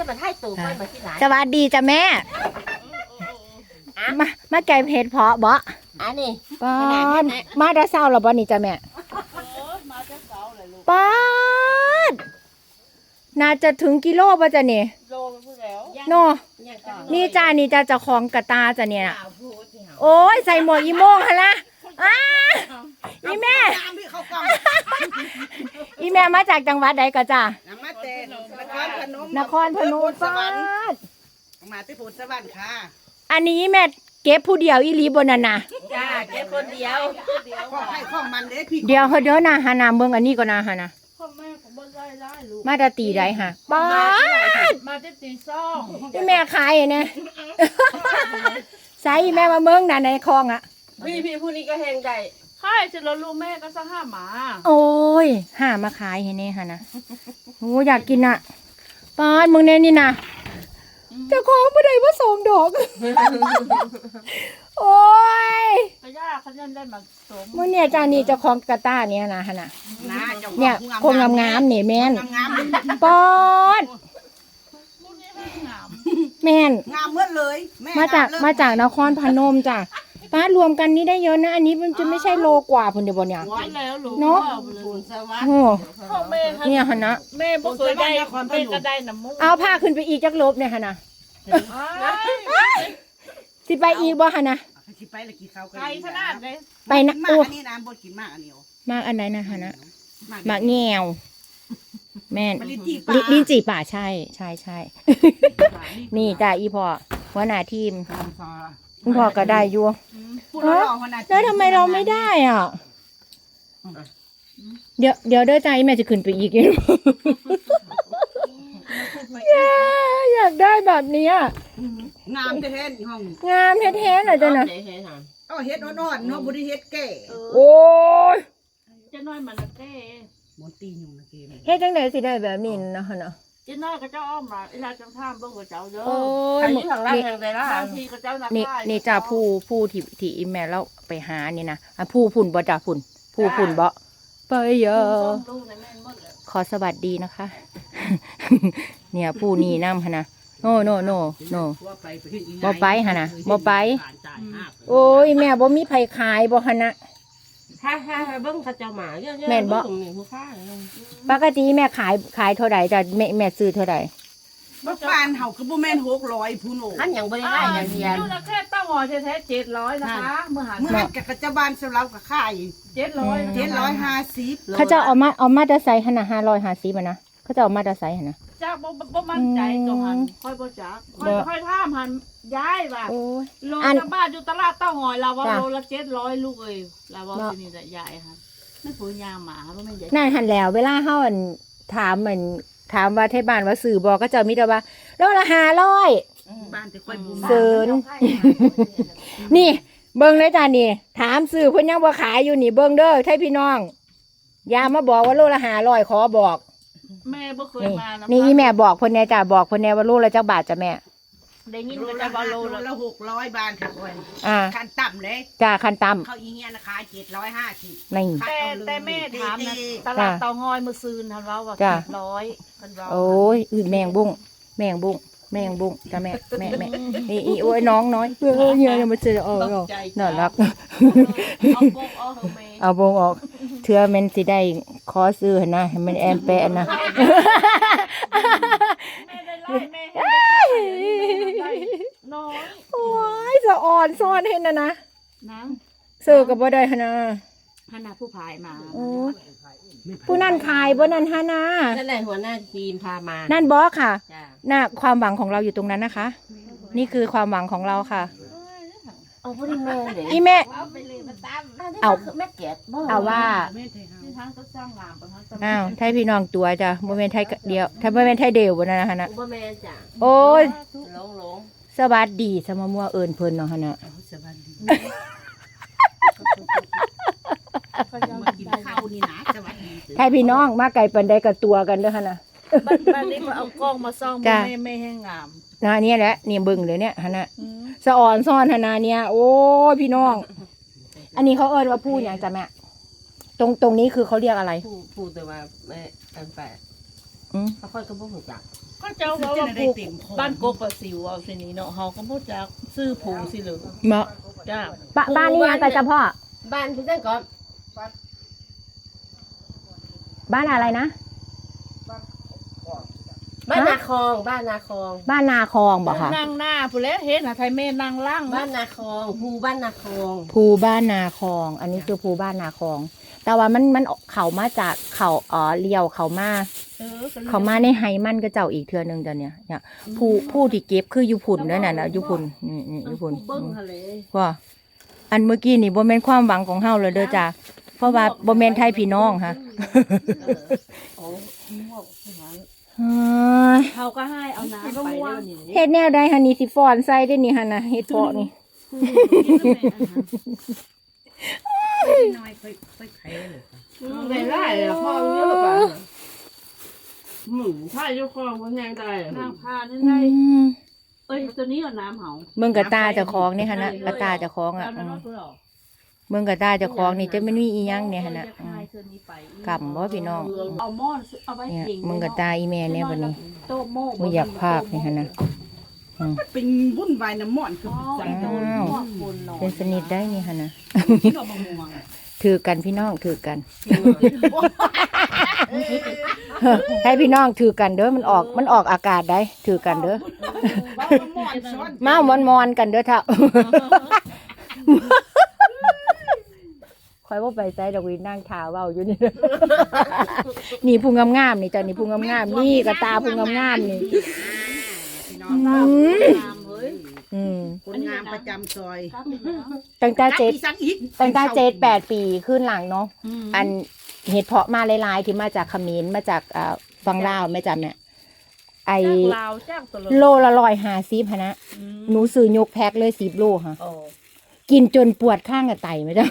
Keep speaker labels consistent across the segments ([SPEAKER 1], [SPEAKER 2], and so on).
[SPEAKER 1] จะมาให้ตู่ค่อยมาที่ไหน
[SPEAKER 2] สวัสดีจ้ะแม่ มามาแกงเห็ดเพาะบ่
[SPEAKER 1] อันนี้
[SPEAKER 2] ป้านมาด้เศร้าแล้วบ่นี่จ้ะแม่ป้านน่าจะถึงกิโลป่ะจ้ะนี่
[SPEAKER 3] โลพูดแล้ว
[SPEAKER 2] โนนี่จ้านี่จ้าจะของกระตาจ้ะเนี่ยโอ้ยใส่หมวกอีโมงฮะละอ้าอีแม่อีแม่มาจากจังหวัดใดก็จ้ะ
[SPEAKER 4] น้ำมาเตนน ครพนม
[SPEAKER 2] นครพนม
[SPEAKER 4] ส
[SPEAKER 2] ป้าว
[SPEAKER 4] รรค์
[SPEAKER 2] น
[SPEAKER 4] มาที่พุทธสวรรค์ค่ะ
[SPEAKER 2] อันนี้แม่เก็บผู้เดียวอีหลีบนนั่นน่ะ
[SPEAKER 1] จ้าแค่คนเดียว
[SPEAKER 4] ของให้ของมันเด้พี่
[SPEAKER 2] เดี๋ยวเฮาเด้อนะหานาเมืองอันนี้ก็นะฮะนะ
[SPEAKER 3] พ่อแม่ของบ่ได้ได้ลูก
[SPEAKER 2] มาตาตีได้ฮะป้าด
[SPEAKER 3] มาที่ตีซ่อง
[SPEAKER 2] อีแม่ขายเนี่ยใส่อีแม่มาเมืองน่ะในคลองอะ
[SPEAKER 1] พี่พี่ผู้นี้ก็แหงได้
[SPEAKER 3] ค่ายจะเราลูกแม่ก็สักห้าหมา
[SPEAKER 2] โอ้ยหามาขายให้แน่ฮะนะโอ้อยากกินอะ ป้าดมึงเนี่ยนี่นะเจ้าของบ่ได้มาส่งดอก โอ้ย
[SPEAKER 3] ก็ยากเขาเล่นได้มาสม
[SPEAKER 2] มึงเนี่ยจานี่เจ้าของกระต้าเนี่ยนะฮะนะ
[SPEAKER 4] นะจ้า
[SPEAKER 2] เนี่ยคงงามๆนี่แม่น
[SPEAKER 4] งาม
[SPEAKER 2] ปอด
[SPEAKER 3] พวกนี้ให้งาม
[SPEAKER 2] แม่น
[SPEAKER 4] งามเมื่อเลยแมา
[SPEAKER 2] จาก
[SPEAKER 4] งเลิศ
[SPEAKER 2] มาจากนครพนมจ้ะ ป้ารวมกันนี่ได้เยอะนะ อันนี้มันจะไม่ใช่โลกว่าพุ่นเดียวบ่เนี่ย
[SPEAKER 3] กินแล้วลูก
[SPEAKER 2] เนาะ
[SPEAKER 1] ปูนสวัสดิ์
[SPEAKER 2] โอ้
[SPEAKER 3] พ่อแม่ค่ะ
[SPEAKER 2] เนี่ยฮะนะ
[SPEAKER 3] แม่บ่เคยได้แม่ก็ได้น้ำมูก
[SPEAKER 2] เอาผ้าขึ้นไปอีกจักลบเนี่ยฮะนะ
[SPEAKER 3] อ้าย
[SPEAKER 2] สิไปอีกบ่ฮะนะ
[SPEAKER 4] สิไปแล้วกินข้าวกัน
[SPEAKER 3] ไกลขนาดเลย
[SPEAKER 2] ไปนะ
[SPEAKER 4] มา
[SPEAKER 2] โอ้
[SPEAKER 4] อันนี้นะบดกินมากอันเดียว
[SPEAKER 2] มากอันไหนนะฮะนะ
[SPEAKER 4] มาก
[SPEAKER 2] มากแงวแม่น
[SPEAKER 4] มะลินจีปลา
[SPEAKER 2] ลิลิ้นจี่ป่าใช่ใช่ใช่ นี่จ้ะอีพ่อหัวหน้าทีมคุณพ่อก็ได้อยู่
[SPEAKER 4] พูดแล้วรอหัวหน้า
[SPEAKER 2] แล้วทำไมเราไม่ได้อะ เดี๋ยวเดี๋ยวเด้อใจแม่จะขึ้นไปอีกอยากอยากได้แบบเนี้ย
[SPEAKER 4] งามแท้ๆนี่ห้อง
[SPEAKER 2] งามแท้ๆเลยจ้ะนะ
[SPEAKER 1] เดี๋ยวให้ทาน
[SPEAKER 4] เอาเฮ็ดอ่อนๆเนาะบ่ได้เฮ็ดแก่
[SPEAKER 2] โอ้ย
[SPEAKER 3] จะน้อยมันละเต้
[SPEAKER 4] มนตียุงนะเกม
[SPEAKER 2] เฮ็ดจังไดสิได้แบบนี้นะฮะเนาะ
[SPEAKER 3] จะน้อยก็เจ้าอ้อมมาเวลาจังท่ามเบิ่งกับเจ้าเด้อ
[SPEAKER 2] โอ้ย
[SPEAKER 1] อันนี้ทางล่างทางใดล่ะ
[SPEAKER 3] บางทีก็เจ้านัก
[SPEAKER 2] นี่
[SPEAKER 3] ข่าย
[SPEAKER 2] นี่จ้าผู้ผู้ที่ที่อีแม่เราไปหานี่นะอะผู้พุ่นบ่จ้าพุ่นผู้พุ่นบ่ไปเยอะ
[SPEAKER 3] ลูกในแม่นหมดเลย
[SPEAKER 2] ขอสวัสดีนะคะ เนี่ยผู้นี้นำหนนะโน่โน่โน่โน่บ่ไปหั่นน่ะบ่ไป โอ้ยแม่บ่มีไผขายบ่หั่นนะ
[SPEAKER 1] ถ้าถ้าเบิ้งเขาเจ้าหมาเยอะๆ
[SPEAKER 2] แม่นบ่
[SPEAKER 1] ตรงนี้ผู้ค้า
[SPEAKER 2] ปกติแม่ขายขายเท่าใดจ้ะแม่แม่ซื้อเท่าใด
[SPEAKER 4] บ่ปานเฮาคือบ่แม่น600พูนโอ
[SPEAKER 1] ขันยังบริได้อย่างเดียว
[SPEAKER 3] ดูนะแค่ตั้งหอแท้ๆเจ็ดร้อยนะคะ เมื่อหัน
[SPEAKER 4] เมื่อนั้นกับกระจบานสำหรับกับค่าย
[SPEAKER 3] เจ็ดร้อย
[SPEAKER 4] 750
[SPEAKER 2] เขาจะเอามาเอามาตะไซหั่นน่ะ550อะนะ เขาจะเอามาตะไซหั่นนะ
[SPEAKER 3] จ้าบ่บ่บ่มั่นใจกับหันค่อยบ่จักค่อย
[SPEAKER 2] บ่
[SPEAKER 3] ค่อยท่ามหันย้ายว่า
[SPEAKER 2] โอ้ย
[SPEAKER 3] โล
[SPEAKER 2] อัน
[SPEAKER 3] จากบ้านอยู่ตลาดเต้าหอยเราว่า
[SPEAKER 2] จ้ะ
[SPEAKER 3] โลละเจ็ดร้อยลูกเอ้ยเราว่า
[SPEAKER 2] เนาะ
[SPEAKER 3] ที่นี่แหละยายค่ะไม่ปุ๋ยยางหมาบ่แม่นใหญ่
[SPEAKER 2] นั่นหั่นแล้ว เวลาเฮาอั่นถามเหมือนถามว่าไทบ้านว่าซื้อบ่ก็จะมีแต่ว่าโลละ500
[SPEAKER 4] บ้านแต่ค่อยบุญ
[SPEAKER 2] เสิร์น นี่ เบิ่งเลยจ้ะนี่ ถามซื้อเพิ่นยังบ่ขายอยู่นี่เบิ่งเด้อไทพี่น้อง อย่ามาบอกว่าโลละ500ขอบอก
[SPEAKER 3] แม่บ่เคย
[SPEAKER 2] นี่
[SPEAKER 3] มานะ
[SPEAKER 2] นี่อีแม่บอกเพิ่นแน่จ้ะบอกเพิ่นแน่ว่าโลละจักบาทจ้ะแม่
[SPEAKER 3] ได้ยิน
[SPEAKER 4] โล
[SPEAKER 3] ก็
[SPEAKER 4] ละ
[SPEAKER 3] จะว่าโล
[SPEAKER 4] โล
[SPEAKER 3] ละ
[SPEAKER 4] ละ600บาทค่ะค่อย
[SPEAKER 2] อ่า
[SPEAKER 4] ขั้นต่ำเลย
[SPEAKER 2] จ้าคันต่ำ
[SPEAKER 4] เขาอีเงี้ยนะคะ750
[SPEAKER 2] นี่
[SPEAKER 3] แต่แต่แม่ถามนะ
[SPEAKER 4] ดี
[SPEAKER 3] ตลาดเตาหอยมื้อซืนทันว่าว่า
[SPEAKER 2] จ้ะ
[SPEAKER 3] เจ็ดร้อยเพิ่นว่า
[SPEAKER 2] โอ้ยอืดแมงบุ้งแมงบุ้งแมงบุ้งจ้ะแม่แม่แม่นี่อีโอ้ยน้องน้อยเออเงี้ยยังมาเจอเออเออน่ารัก
[SPEAKER 3] เอาโปกเอาเถอะแม่
[SPEAKER 2] เอาบงออก เทื่อแมันสิได้ขอซื้อหั่นนะให้มันแอนแปะนะ
[SPEAKER 3] แม่ได้ไล่แม่ให้ได้ไล่น้อย
[SPEAKER 2] โอ้ยสะอ่อนซ่อนเห็นนะนะ
[SPEAKER 3] นะ
[SPEAKER 2] ซื้อกับบ่ได้หั่นนะ
[SPEAKER 3] พนาผู้พายมา
[SPEAKER 2] โอ้ยผู้นั่นขายบ่นั่นฮะนะ
[SPEAKER 1] นั่นแหละหัวหน้าทีมพามา
[SPEAKER 2] นั่นบอค่ะ
[SPEAKER 1] จ้า
[SPEAKER 2] น่ะความหวังของเราอยู่ตรงนั้นนะคะ นี่คือความหวังของเราค่ะ
[SPEAKER 1] เอาพวกนี้แม่เดี๋ยว
[SPEAKER 2] อีแม่
[SPEAKER 3] เอาไปเลยมาตาม
[SPEAKER 2] เอา
[SPEAKER 1] แม่เกดบ่
[SPEAKER 2] เอาว่า
[SPEAKER 3] ที่ทางก็สร้างงามไปทั้ง
[SPEAKER 2] อ้าวไทยพี่น้องตัวจ้ะบ่แม่นไทยเดียวถ้าบ่แม่นไทยเดียวบ่นั่นนะฮะนะ
[SPEAKER 1] อุปแม่จ้า
[SPEAKER 2] โอ้ย
[SPEAKER 1] หลงหลง
[SPEAKER 2] สวัสดีสมะมัวเอิ้นเพิ่นเนาะฮะนะ
[SPEAKER 4] สวัสดีมากินข้าวนี่นะสวัสดี
[SPEAKER 2] ไทยพี่น้องมาไกลปานใดก็ตัวกันเด้อฮะนะ
[SPEAKER 3] บ้านนี้มาเอากล้องมาซ่อง
[SPEAKER 2] จ้ะ
[SPEAKER 3] แม่แม่ให้งาม
[SPEAKER 2] นะเนี่ยแหละนี่เบิ่งเลยเนี่ยฮะนะสะอ่อนซ่อนฮะนะเนี่ย โอ้ยพี่น้อง อันนี้เขาเอิ้นว่าผู้หยังจ้ะแม่ตรงตรงนี้คือเขาเรียกอะไร
[SPEAKER 1] ผู้ผู้แต่ว่าแม่อันแปด
[SPEAKER 2] อืม
[SPEAKER 1] เขาค่อยก็บ่ฮู้จัก
[SPEAKER 3] ก็เจ้าว่าว่าปลูกบ้านกกประสิวเอาสินี้เนาะเฮาก็บ่จักซื้อผูสิเหลือ
[SPEAKER 2] เหมาะ
[SPEAKER 3] จ้า
[SPEAKER 2] บ้าบ้านนี้ยังกับเจ้าพ่อ
[SPEAKER 1] บ้านพี่จังก่อน
[SPEAKER 2] บ้านอะไรนะ
[SPEAKER 1] บ้านนาคอง บ้านนาคอง
[SPEAKER 2] บ้านนาคองบอกค่ะ
[SPEAKER 3] นั่งหน้าผู้นแหล้วเห็นน่ะไทยแม่นั่งล่าง
[SPEAKER 1] บ้านนาคองภูบ้านนาคอง
[SPEAKER 2] ภูบ้านนาคอง อันนี้คือภูบ้านนาคอง แต่ว่ามันมันเขามาจากเขาอ๋อเลี้ยวเขามา
[SPEAKER 3] เออก็ลย
[SPEAKER 2] เขามาในไฮมันก็เจ้าอีกเทือหนึงจ้ะเนี่ยเนี่ยผู้ผู้ที่เก็บคืออยู่พุ่นนั่นน่ะนะอยู่พุ่นนี่นี่อยู่พุ่น
[SPEAKER 1] ผู้เบิ้งทะเล
[SPEAKER 2] ว่าอันเมื่อกี้นี่บ่แม่นความหวังของเฮาเลยเด้อจ้ะเพราะว่าบ่แม่นไทยพี่น้องค่ะ
[SPEAKER 1] โอ้ม่วงสวรรค์
[SPEAKER 2] เฮ้ย
[SPEAKER 3] เขาก็ให้เอาน้ำไปเด้อนี่
[SPEAKER 2] เฮ็ดแนวใดหั่นนี่สิฟ้อนใส่ได้นี่หั่นน่ะเฮ็ดเพาะนี่
[SPEAKER 4] น้อยค่อยค่อยไขเลย
[SPEAKER 1] ไม่ได้เลยพ่อเยอะป่ะหมึงถ้าเจ้าของบ่แห้งได้อะ
[SPEAKER 3] นางพานั่น
[SPEAKER 2] อื
[SPEAKER 3] ได้
[SPEAKER 2] ม
[SPEAKER 3] เอ้ยตัวนี้เอาน้ำเฮา
[SPEAKER 2] เบิ่งกับตาเจ้าของนี่หั่นน่ะกับตาเจ้าของอะ
[SPEAKER 3] เอา
[SPEAKER 2] อื
[SPEAKER 3] น้ำ
[SPEAKER 2] ม
[SPEAKER 3] รถเปล่า
[SPEAKER 2] เบิ่งกับตาเจ้าของนี่จะมันมีอีหยังเนี่ยหั่นน่ะ
[SPEAKER 3] จะ
[SPEAKER 2] อื
[SPEAKER 3] ค
[SPEAKER 2] ม
[SPEAKER 3] ลาย เสื้อนี้ไป
[SPEAKER 2] กำบ่พี่น้อง
[SPEAKER 3] เอาหม้อนเอาไว้
[SPEAKER 2] เนี่ย
[SPEAKER 3] เอง
[SPEAKER 2] มึงกับตาอีแม่เนี่ยบัดนี้
[SPEAKER 3] โต๊ะโม่
[SPEAKER 2] บ่อยากภาพนี่หั่นน่ะ
[SPEAKER 4] เป็นวุ่นวายน้ำม่อนคือ
[SPEAKER 3] อ๋อ
[SPEAKER 4] ใส่
[SPEAKER 3] โด
[SPEAKER 4] โด
[SPEAKER 3] น
[SPEAKER 4] น
[SPEAKER 3] หม้อคนหน่อย
[SPEAKER 2] เป็นสนิทได้นี่หั่นน่ะ
[SPEAKER 4] ที่เราบางม่วง
[SPEAKER 2] ถือกันพี่น้องถือกัน ให้พี่น้องถือกันเด้อมันออกมันออกอากาศได้ ถือกันเด้อ
[SPEAKER 4] บ้าม่อนซ้อน
[SPEAKER 2] มามอนมอนๆกันเด้อเท่า คอยว่าไปใจดอกวินนั่งทาเว้าอยู่นี่ นี่พุงงามๆนี่จ้ะนี่พุงงามๆนี่กระตาพุงงามๆนี่
[SPEAKER 4] พี่น้อ
[SPEAKER 2] อื
[SPEAKER 4] ง
[SPEAKER 2] ม
[SPEAKER 3] น้ำเฮ้ย
[SPEAKER 2] อืม
[SPEAKER 4] คนงามประจำซอย
[SPEAKER 3] ครับเป็นน้ำ
[SPEAKER 2] ตั้งแต่เจ็ด
[SPEAKER 4] อีสักอีก
[SPEAKER 2] ตั้งแต่เจ็ดแปดปีขึ้นหลังเนาะ
[SPEAKER 3] ม
[SPEAKER 2] อันเห็ดเพาะมาหลายๆที่มาจากเขมรมาจากอ่าฟังลาวแม่จำเนี่ยไอ
[SPEAKER 3] จากลาวจากตลอด
[SPEAKER 2] โลละร้อยห้าสิบฮะนะ
[SPEAKER 3] อืม
[SPEAKER 2] หนูซื้อยกแพ็คเลยสิบโลค่ะ
[SPEAKER 3] โอ้
[SPEAKER 2] กินจนปวดข้างกับไตไม่ได้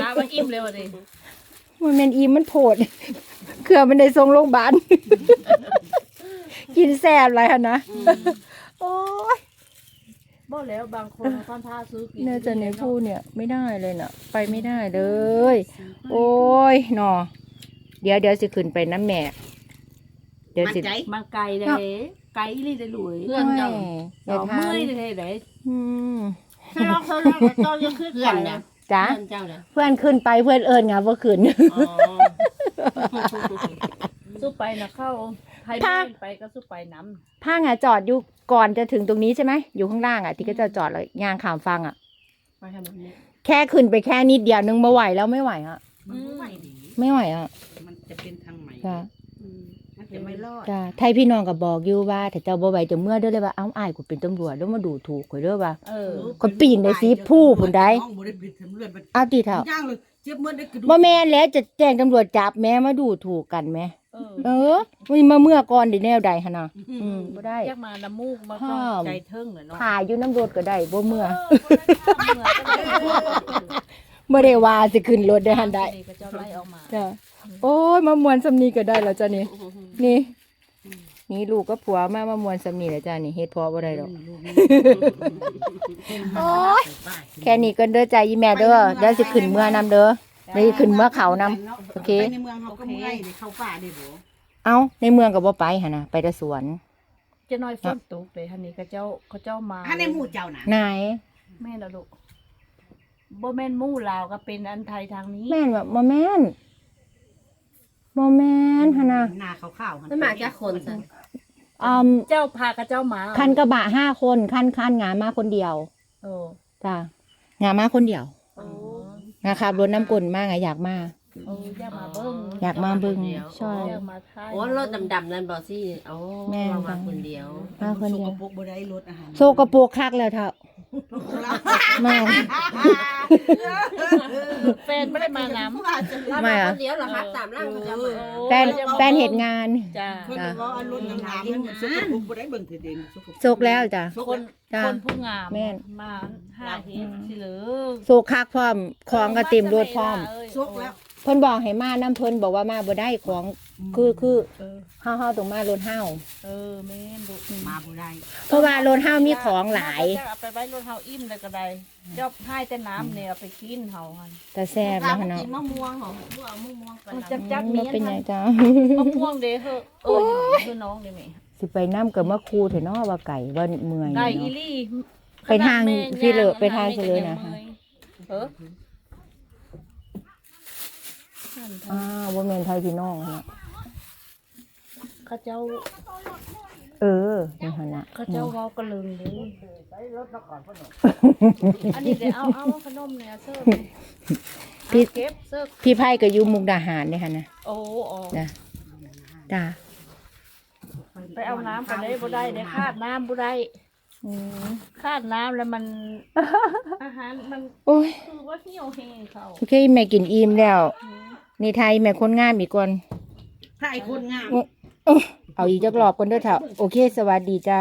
[SPEAKER 3] ตา มันอิ่มเร็วดิ
[SPEAKER 2] มันเป็นอีมันโผดเครือมันได้ทรงโรงพยาบาลกินแซ่บอะไรฮะนะโอ้ย
[SPEAKER 3] บ่แล้วบางคนค่อนท่าซื้อกิน
[SPEAKER 2] เนื้อจะในผู้เนี่ย ไม่ได้เลยน่ะ ไปไม่ได้เลย โอ้ยหนอเดี๋ยวเดี๋ยวสิขึ้นไปน้ำแม่ เดี๋ยว
[SPEAKER 4] มัน
[SPEAKER 2] สิ
[SPEAKER 4] ใจ
[SPEAKER 3] มันไกลเลยไกลเลยได้หลุย
[SPEAKER 1] เพื่อนเจ้า
[SPEAKER 2] อย่า
[SPEAKER 3] เอา
[SPEAKER 2] ทา
[SPEAKER 3] เมื่อย
[SPEAKER 2] น
[SPEAKER 3] เลยได้
[SPEAKER 2] อืม
[SPEAKER 3] ถ้าลอกเขาลอกเจ้าจะขึ้น
[SPEAKER 1] เพื่
[SPEAKER 3] ไป
[SPEAKER 1] อน
[SPEAKER 3] นะ
[SPEAKER 1] นะ
[SPEAKER 2] จ้ะ
[SPEAKER 1] เพื่อนเจ้านะ
[SPEAKER 2] เพื่อนขึ้นไปเพื่อนเอิญงาว่าขึ้น
[SPEAKER 1] อ๋อ
[SPEAKER 3] สู้ไปนะเข้าให้
[SPEAKER 2] พา
[SPEAKER 3] เดินไปก็สู้ไปน้
[SPEAKER 2] พังอะจอดอยู่ก่อนจะถึงตรงนี้ใช่ไหมอยู่ข้างล่างอะที่ก็จะจอดเลยยางขามฟังอะ
[SPEAKER 1] ไปทำแบบนี้
[SPEAKER 2] แค่ขึ้นไปแค่นิดเดียวนึงไม่ไหวแล้วไม่ไหวอะ
[SPEAKER 4] มันไม่ไหวดี
[SPEAKER 2] ไม่ไหวอะ
[SPEAKER 4] มันจะเป็นทางใหม่
[SPEAKER 2] จ้ะ
[SPEAKER 4] มัน จะไม่รอด
[SPEAKER 2] จ้ะไทยพี่น้องก็บอกอยู่ว่าถ้าเจ้าบ่ไหวจะเมื่อเด้อเลยว่าเอ้าอ้ายกูเป็นตำรวจแล้วมาดูถูกข่อยเด้อว่าำ
[SPEAKER 3] เออ
[SPEAKER 2] คนปีนได้สิผู้ผู้ใด
[SPEAKER 4] น้องบ่ได้เป็นตำรวจมัน
[SPEAKER 2] เอาติเถอะ
[SPEAKER 4] ย่างเลยเจ็บเมื่อได้กระดูก
[SPEAKER 2] บ่แม่นแล้วจะแจ้งตำรวจจับแม่มาดูถูกกันแม่
[SPEAKER 3] เออ
[SPEAKER 2] เออมันมาเมื่อก่อนได้แนวใดหั่นน่ะอืมบ่ได้
[SPEAKER 3] แยกมาน้ำมูกมาก็
[SPEAKER 2] ห้าม
[SPEAKER 3] ใจเทิงเลยเนาะ
[SPEAKER 2] ถ่ายอยู่น้ำรถก็ได้บ่เมื่อ
[SPEAKER 3] เมื่อก็ได้
[SPEAKER 2] บ่ได้ว่าสิขึ้นรถได้หั่นได้
[SPEAKER 3] ก็เจ้าไล่ออกมา
[SPEAKER 2] จ้ะ โอ้ยมามวนสำนีก็ได้แล้วจ้ะนี่ นี่ นี่ลูกก็ผัวมามามวนสำนีแล้วจ้ะนี่เฮ็ดพอบ่ได้ดอก โอ้ยแค่นี้ก็เด้อใจอีแม่เด้อเดี๋ยวสิขึ้นเมื่อนำเด้อเดี๋ยวสิขึ้นเมื่อเขานำ โอเค
[SPEAKER 4] ไปในเมืองเขาก็เมื่อยดิเข้าป่าดิโบ
[SPEAKER 2] เอ้าในเมืองก็บ่ไปหั่นน่ะไปแต่สวน
[SPEAKER 3] จะน้อยฝนตกเลยท่านนี้ก็เจ้าเขาเจ้ามา
[SPEAKER 4] ถ้าในหมู่เจ้านะ
[SPEAKER 2] ไหน
[SPEAKER 3] แม่นละลูกบ่แม่นหมู่ลาวก็เป็นอันไทยทางนี้
[SPEAKER 2] แม่นแบบบ่แม่น บ่แม่นหั่นน่ะ
[SPEAKER 4] หน้าขาวๆ
[SPEAKER 1] ไม่มาแค่คนสิ
[SPEAKER 2] อืม
[SPEAKER 3] เจ้าพากับเจ้ามา
[SPEAKER 2] คันกระบะห้าคนคันคันงามาคนเดียว
[SPEAKER 3] โอ้
[SPEAKER 2] จ้ะงามาคนเดียว
[SPEAKER 3] โอ้
[SPEAKER 2] งาขับรถน้ำกลมาไงอยากมา
[SPEAKER 3] โอ้อยากมาเบิ่ง
[SPEAKER 2] อยากมาเบิ่งใช่
[SPEAKER 3] อยากมาทาย
[SPEAKER 1] โอ้รถดำๆนั่นบอซี่โอ้
[SPEAKER 2] แม่
[SPEAKER 1] เรามาคนเดียว
[SPEAKER 2] มาคนเดียว
[SPEAKER 4] สกปรกบ่ได้รถอาหาร
[SPEAKER 2] โซกระโปรกคักแล้วเถอะ มา
[SPEAKER 3] แฟนไม่ได้มาน้
[SPEAKER 1] เรา
[SPEAKER 2] ไม่
[SPEAKER 1] มา
[SPEAKER 2] อะ
[SPEAKER 1] คนเดียวเหรอครับตามร่างประจำอะำ
[SPEAKER 2] แฟนแฟนเหตุงาน
[SPEAKER 3] จ้า
[SPEAKER 4] คนว่าเอารถน้ำน้ำมันสกปรกบ่ได้เบิ่งเถิดเด่นสกปรก
[SPEAKER 2] โซกแล้วจ้ะ
[SPEAKER 3] คน
[SPEAKER 2] จ้า
[SPEAKER 3] คนผู้งาม
[SPEAKER 2] แม่น
[SPEAKER 3] มาห้าเฮ็ดสิเหลือ
[SPEAKER 2] โซกคักพร้อมของก็เต็มรถพร้อม
[SPEAKER 4] ซกแล้ว
[SPEAKER 2] เพิ่นบอกให้มาน้ำเพิ่นบอกว่ามาบ่ได้ของคือคือ
[SPEAKER 3] เออ
[SPEAKER 2] เฮาเฮาต้องมารถเฮา
[SPEAKER 3] เออแม่นลูก
[SPEAKER 4] มาบ่ได้
[SPEAKER 2] เพราะว่ารถเฮามีของหลาย
[SPEAKER 3] จะเอาไปไว้รถเฮาอิ่มเลยก็ได้เจ้าให้แต่น้ำเนี่ยเอาไปกินเฮาหัน
[SPEAKER 2] แต่แซ่บนะ
[SPEAKER 1] เรา
[SPEAKER 2] คะเนาะ
[SPEAKER 1] กินมะม่วงเหรอบ่เอามะม่วงไป
[SPEAKER 3] มัน
[SPEAKER 1] นำ
[SPEAKER 3] จักจัก
[SPEAKER 2] มั
[SPEAKER 3] เนี้
[SPEAKER 2] น
[SPEAKER 3] ย
[SPEAKER 2] เป็นไงจ้า
[SPEAKER 3] มะม่วงเด้อเฮ้อเออคือน้องได้ไหม
[SPEAKER 2] สิไปน้ำกับมะคูเถอะเนาะว่าไก่ว่าเมื่อย
[SPEAKER 3] ไก่อี
[SPEAKER 2] เนาะ
[SPEAKER 3] ลี่
[SPEAKER 2] ไปทางที่เลอะไปทางที่เลยนะ
[SPEAKER 3] เออ
[SPEAKER 2] อ้าวว่าเมนไทยพี่น้องเนาะ
[SPEAKER 3] เขาเจ้า
[SPEAKER 2] เออนี่ฮะนะ
[SPEAKER 3] เขาเจ้าเว้ากระลึงเด้อันนี้เดี๋ยวเอาเอาขนมเนี่ยเสิร์ฟ
[SPEAKER 2] พี่
[SPEAKER 3] เก็บเสิร์ฟ
[SPEAKER 2] พี่ไพ่ก็อยู่มุกดาหารเนี่ยค่ะนะ
[SPEAKER 3] โอ้โอ้
[SPEAKER 2] จ้ะจ้า
[SPEAKER 3] ไปเอาน้ำไปเลยบ่ได้เดี๋ยวขาดน้ำบ่ได้
[SPEAKER 2] อืม
[SPEAKER 3] ขาดน้ำแล้วมัน อาหารมัน
[SPEAKER 2] โอ้ย
[SPEAKER 3] คือว่าเหี่ยวแห้งเขา
[SPEAKER 2] โอเคแม่กินอิ่มแล้ว นี่ไทยแม่คนงามอีกคน
[SPEAKER 4] ถ้าไอ้คนงาม
[SPEAKER 2] เอาอีกจักรอบคนเด้อเถอะโอเค สวัสดีจ้า